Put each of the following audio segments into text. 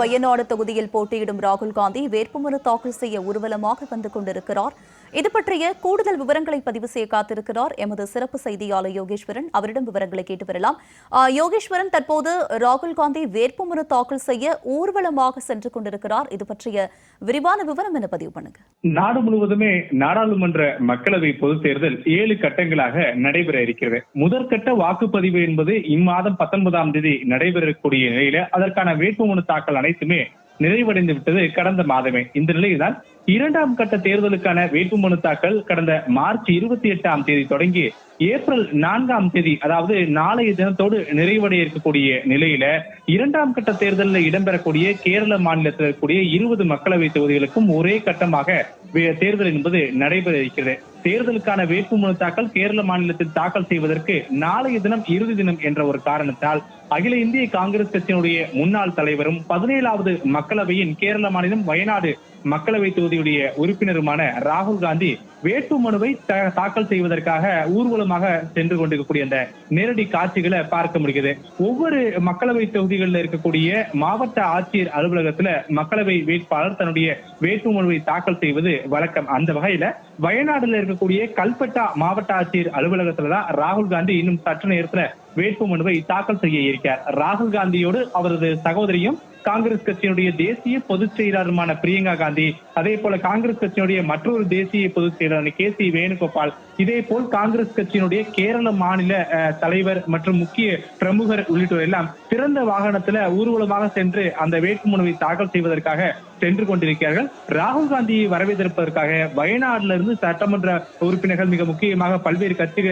வயநாடு தொகுதியில் போட்டியிடும் ராகுல் காந்தி வேட்புமனு தாக்கல் செய்ய ஊர்வலமாக வந்து கொண்டிருக்கிறார். இது பற்றிய கூடுதல் விவரங்களை பதிவு செய்ய காத்திருக்கிறார் எமது சிறப்பு செய்தியாளர் யோகேஸ்வரன். அவரிடம் விவரங்களை கேட்டு வரலாம். யோகேஸ்வரன் தற்போது ராகுல் காந்தி வேட்புமனு தாக்கல் செய்ய ஊர்வலமாக சென்று கொண்டிருக்கிறார். இது பற்றிய விரிவான விவரம் என பதிவு பண்ணுங்க. நாடு முழுவதுமே நாடாளுமன்ற மக்களவை பொதுத் தேர்தல் ஏழு கட்டங்களாக நடைபெற இருக்கிறது. முதற்கட்ட வாக்குப்பதிவு என்பது இம்மாதம் பத்தொன்பதாம் தேதி நடைபெறக்கூடிய நிலையில அதற்கான வேட்புமனு தாக்கல் அனைத்துமே நிறைவடைந்து விட்டது கடந்த மாதமே. இந்த நிலையில்தான் இரண்டாம் கட்ட தேர்தலுக்கான வேட்புமனு தாக்கல் கடந்த மார்ச் இருபத்தி எட்டாம் தேதி தொடங்கி ஏப்ரல் நான்காம் தேதி அதாவது நாளைய தினத்தோடு நிறைவடைய இருக்கக்கூடிய நிலையில இரண்டாம் கட்ட தேர்தலில் இடம்பெறக்கூடிய கேரள மாநிலத்தில் இருக்கக்கூடிய இருபது மக்களவை தொகுதிகளுக்கும் ஒரே கட்டமாக தேர்தல் என்பது நடைபெற இருக்கிறது. தேர்தலுக்கான வேட்புமனு தாக்கல் கேரள மாநிலத்தில் தாக்கல் செய்வதற்கு நாளைய தினம் இறுதி தினம் என்ற ஒரு காரணத்தால் அகில இந்திய காங்கிரஸ் கட்சியினுடைய முன்னாள் தலைவரும் பதினேழாவது மக்களவையின் கேரள மாநிலம் வயநாடு மக்களவை தொகுதியுடைய உறுப்பினருமான ராகுல் காந்தி வேட்பு மனுவை த- தாக்கல் செய்வதற்காக ஊர்வலமாக சென்று கொண்டிருக்கக்கூடிய அந்த நேரடி காட்சிகளை பார்க்க முடியுது ஒவ்வொரு மக்களவை தொகுதிகளில் இருக்கக்கூடிய மாவட்ட ஆட்சியர் அலுவலகத்துல மக்களவை வேட்பாளர் தன்னுடைய வேட்பு மனுவை தாக்கல் செய்வது வழக்கம். அந்த வகையில வயநாடுல இருக்கக்கூடிய கல்பட்டா மாவட்ட ஆட்சியர் அலுவலகத்துல தான் ராகுல் காந்தி இன்னும் சற்று நேரத்துல வேட்பு மனுவை தாக்கல் செய்ய இருக்கிறார். ராகுல் காந்தியோடு அவரது சகோதரியும் காங்கிரஸ் கட்சியினுடைய தேசிய பொதுச் செயலாளருமான பிரியங்கா காந்தி அதே போல காங்கிரஸ் கட்சியினுடைய மற்றொரு தேசிய பொதுச் செயலாளர் கே சி வேணுகோபால் இதே போல் காங்கிரஸ் கட்சியினுடைய கேரள மாநில தலைவர் மற்றும் முக்கிய பிரமுகர் உள்ளிட்டோர் எல்லாம் சிறந்த வாகனத்துல ஊர்வலமாக சென்று அந்த வேட்புமனுவை தாக்கல் செய்வதற்காக சென்று கொண்டிருக்கிறார்கள். ராகுல் காந்தியை வரவேற்பதற்காக வயநாடுல இருந்து சட்டமன்ற உறுப்பினர்கள் மிக முக்கியமாக பல்வேறு கட்சி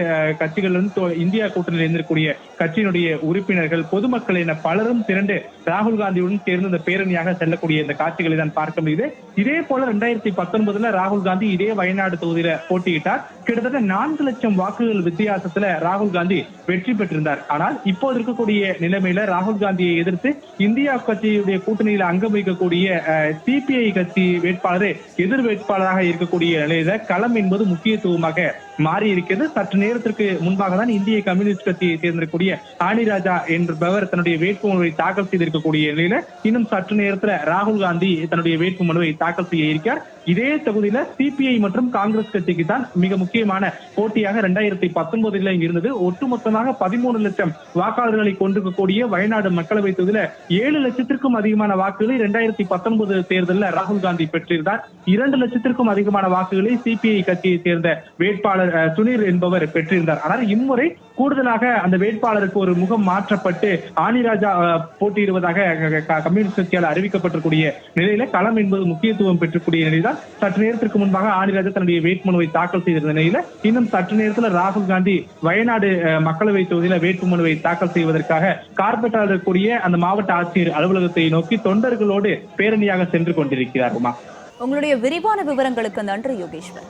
கட்சிகளிலிருந்து இந்தியா கூட்டணியில் இருந்திருக்கூடிய கட்சியினுடைய உறுப்பினர்கள் பொதுமக்கள் என பலரும் திரண்டு ராகுல் காந்தியுடன் சேர்ந்து இந்த பேரணியாக செல்லக்கூடிய இந்த காட்சிகளை தான் பார்க்க முடியுது. இதே போல ரெண்டாயிரத்தி பத்தொன்பதுல ராகுல் காந்தி இதே வயநாடு தொகுதியில போட்டியிட்டார். கிட்டத்தட்ட நான்கு லட்சம் வாக்குகள் வித்தியாசத்துல ராகுல் காந்தி வெற்றி பெற்றிருந்தார். ஆனால் இப்போது இருக்கக்கூடிய நிலைமையில ராகுல் காந்தியை எதிர்த்து இந்தியா கட்சியுடைய கூட்டணியில் அங்கம் வகிக்கக்கூடிய சிபிஐ கட்சி வேட்பாளர் எதிர் வேட்பாளராக இருக்கக்கூடிய நிலையில களம் என்பது முக்கியத்துவமாக மாறி இருக்கிறது சற்று நேரத்திற்கு முன்பாக தான் இந்திய கம்யூனிஸ்ட் கட்சியை சேர்ந்திருக்கக்கூடிய ஆனிராஜா என்பவர் தன்னுடைய வேட்புமனுவை தாக்கல் செய்திருக்கக்கூடிய நிலையில இன்னும் சற்று நேரத்துல ராகுல் காந்தி தன்னுடைய வேட்புமனுவை தாக்கல் செய்ய இருக்கிறார். இதே தொகுதியில சிபிஐ மற்றும் காங்கிரஸ் கட்சிக்கு தான் மிக முக்கிய முக்கியமான போட்டியாக இரண்டாயிரத்தி பத்தொன்பதுல இருந்தது. ஒட்டுமொத்தமாக பதிமூணு லட்சம் வாக்காளர்களை கொண்டிருக்கக்கூடிய வயநாடு மக்களவை தொகுதியில ஏழு லட்சத்திற்கும் அதிகமான வாக்குகளை இரண்டாயிரத்தி பத்தொன்பது தேர்தலில் ராகுல் காந்தி பெற்றிருந்தார். இரண்டு லட்சத்திற்கும் அதிகமான வாக்குகளை சிபிஐ கட்சியை சேர்ந்த வேட்பாளர் அஹ், சுனீர் என்பவர் பெற்றிருந்தார். ஆனால் இம்முறை கூடுதலாக அந்த வேட்பாளருக்கு ஒரு முகம் மாற்றப்பட்டு ஆனிராஜா போட்டியிடுவதாக கம்யூனிஸ்ட் கட்சியால் அறிவிக்கப்பட்டிருக்கூடிய நிலையில களம் என்பது முக்கியத்துவம் பெற்றக்கூடிய நிலையில்தான் சற்று நேரத்திற்கு முன்பாக ஆனிராஜா தன்னுடைய வேட்புமனுவை தாக்கல் செய்திருந்த நிலையில இன்னும் சற்று நேரத்தில் ராகுல் காந்தி வயநாடு மக்களவை தொகுதியில வேட்புமனுவை தாக்கல் செய்வதற்காக கார்பெட்டால் இருக்கக்கூடிய அந்த மாவட்ட ஆட்சியர் அலுவலகத்தை நோக்கி தொண்டர்களோடு பேரணியாக சென்று கொண்டிருக்கிறார் உங்களுடைய விரிவான விவரங்களுக்கு நன்றி யோகேஸ்வர்.